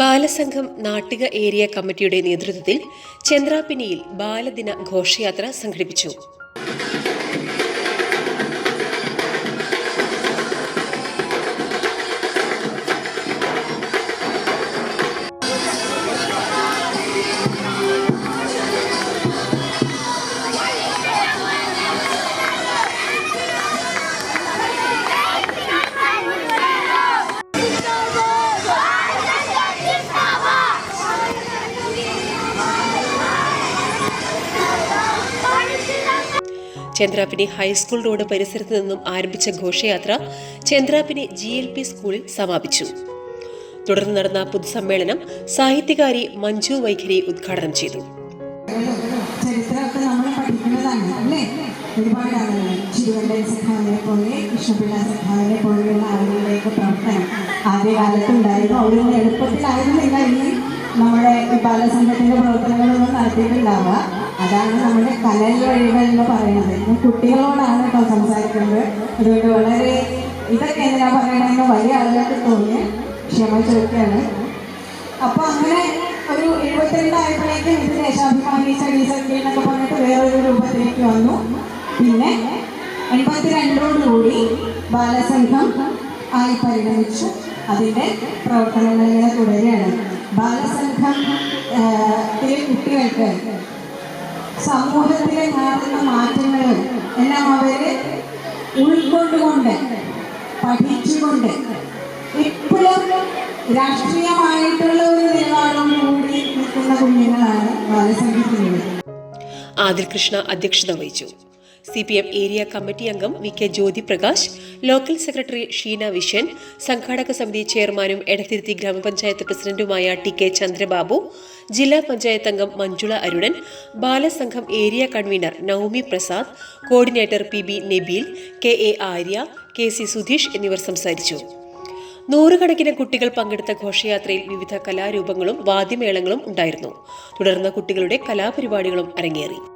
Balasangham Nattika area കമ്മിറ്റിയുടെ നേതൃത്വത്തിൽ ചന്ദ്രാപിനിയിൽ ബാലദിന ഘോഷയാത്ര സംഘടിപ്പിച്ചു. ചന്ദ്രാപിനി ഹൈസ്കൂൾ റോഡ് പരിസരത്ത് നിന്നും ആരംഭിച്ച ഘോഷയാത്ര ചന്ദ്രാപിനി ജി എൽ പി സ്കൂളിൽ സമാപിച്ചു. തുടർന്ന് നടന്ന പൊതുസമ്മേളനം സാഹിത്യകാരി മഞ്ജു വൈഖരി ഉദ്ഘാടനം ചെയ്തു. ചരിത്രമൊക്കെ നമ്മൾ പഠിക്കുന്നതാണ് അല്ലേ? ഒരുപാട് ആളുകൾ ശിവണ്ടൻ സഖാവിനെ പോലെ കൃഷ്ണപിള്ള സഖാവിനെ പോലെയുള്ള ആളുകളുടെയൊക്കെ പ്രവർത്തനം ആദ്യകാലത്തുണ്ടായിരുന്നു അവരൊന്നും എളുപ്പത്തിലായിരുന്നില്ല ഈ നമ്മുടെ ബാലസംഘത്തിന്റെ പ്രവർത്തനങ്ങളൊന്നും നടത്തിയിട്ടുണ്ടാവുക. അതാണ് നമ്മുടെ കലൽ വഴികൾ എന്ന് പറയുന്നത്. കുട്ടികളോടാണ് ഇപ്പോൾ സംസാരിക്കുന്നത്. അതുകൊണ്ട് വളരെ ഇതൊക്കെ എന്തിനാ പറയണമെന്ന് വലിയ ആളുകൾക്ക് തോന്നി ക്ഷമ ചോദിക്കുകയാണ് അപ്പൊ അങ്ങനെ ഒരു എഴുപത്തിരണ്ടായപ്പോഴേക്കും ഇത് ദേശാഭിമാനി സ്റ്റഡി സർക്കിൾ എന്നൊക്കെ പറഞ്ഞിട്ട് വേറൊരു രൂപത്തിലേക്ക് വന്നു. പിന്നെ എൺപത്തിരണ്ടോടുകൂടി ബാലസംഘം ആയി പരിണമിച്ചു. അതിന്റെ പ്രവർത്തനങ്ങളിങ്ങനെ തുടരുകയാണ്. ബാലസംഘം കുട്ടികൾക്ക് സമൂഹത്തിലെ നടന്ന മാറ്റങ്ങൾ എല്ലാം അവർ ഉൾക്കൊണ്ടുകൊണ്ട് പഠിച്ചുകൊണ്ട് ഇപ്പോഴും രാഷ്ട്രീയമായിട്ടുള്ള ഒരു നിലപാടും കൂടി നിൽക്കുന്ന കുഞ്ഞുങ്ങളാണ് ബാലസംഘത്തിലുള്ളത്. ആദിൽ കൃഷ്ണ അധ്യക്ഷത വഹിച്ചു. C P M area committee അംഗം V K Jyothi Prakash local secretary Sheena Viswan സംഘാടക സമിതി ചെയർമാനും എടത്തിരുത്തി ഗ്രാമപഞ്ചായത്ത് പ്രസിഡന്റുമായ ടി കെ ചന്ദ്രബാബു ജില്ലാ പഞ്ചായത്ത് അംഗം Manjula Arunan Balasangham area convener Naumi Prasad coordinator P B Nabeel K A Arya K C Sudheesh എന്നിവർ സംസാരിച്ചു. നൂറുകണക്കിന് കുട്ടികൾ പങ്കെടുത്ത ഘോഷയാത്രയിൽ വിവിധ കലാരൂപങ്ങളും വാദ്യമേളങ്ങളും ഉണ്ടായിരുന്നു. തുടർന്ന് കുട്ടികളുടെ കലാപരിപാടികളും അരങ്ങേറി.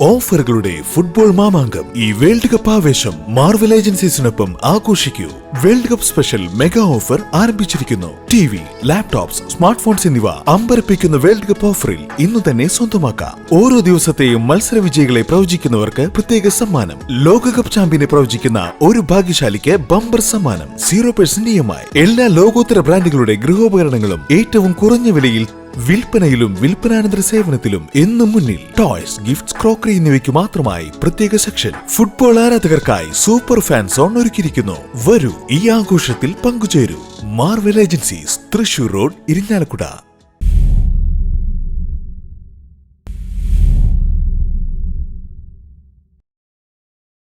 ഓഫറുകളുടെ ഫുട്ബോൾ മാമാങ്കം ഈ വേൾഡ് കപ്പ് ആവേശം മാർവൽ ഏജൻസീസിനൊപ്പം ആഘോഷിക്കൂ. World cup special mega offer ആരംഭിച്ചിരിക്കുന്നു. T V laptops smart phones എന്നിവ അമ്പരപ്പിക്കുന്ന വേൾഡ് കപ്പ് ഓഫറിൽ ഇന്ന് തന്നെ സ്വന്തമാക്കാം. ഓരോ ദിവസത്തെയും മത്സര വിജയികളെ പ്രവചിക്കുന്നവർക്ക് പ്രത്യേക സമ്മാനം. ലോകകപ്പ് ചാമ്പ്യനെ പ്രവചിക്കുന്ന ഒരു ഭാഗ്യശാലിക്ക് ബമ്പർ സമ്മാനം. സീറോ പെർസെന്റ് ഇ എല്ലാ ലോകോത്തര ബ്രാൻഡുകളുടെ ഗൃഹോപകരണങ്ങളും ഏറ്റവും കുറഞ്ഞ വിലയിൽ വിൽപ്പനയിലും വിൽപ്പനാനന്തര സേവനത്തിലും എന്നും മുന്നിൽ. ടോയ്സ് ഗിഫ്റ്റ്സ് ക്രോക്കറി എന്നിവയ്ക്ക് മാത്രമായി പ്രത്യേക സെക്ഷൻ ഫുട്ബോൾ ആരാധകർക്കായി സൂപ്പർ ഫാൻ സോൺ ഒരുക്കിയിരിക്കുന്നു. വരൂ ഈ ആഘോഷത്തിൽ പങ്കുചേരൂ. Marvel agencies Thrissur road Irinjalakuda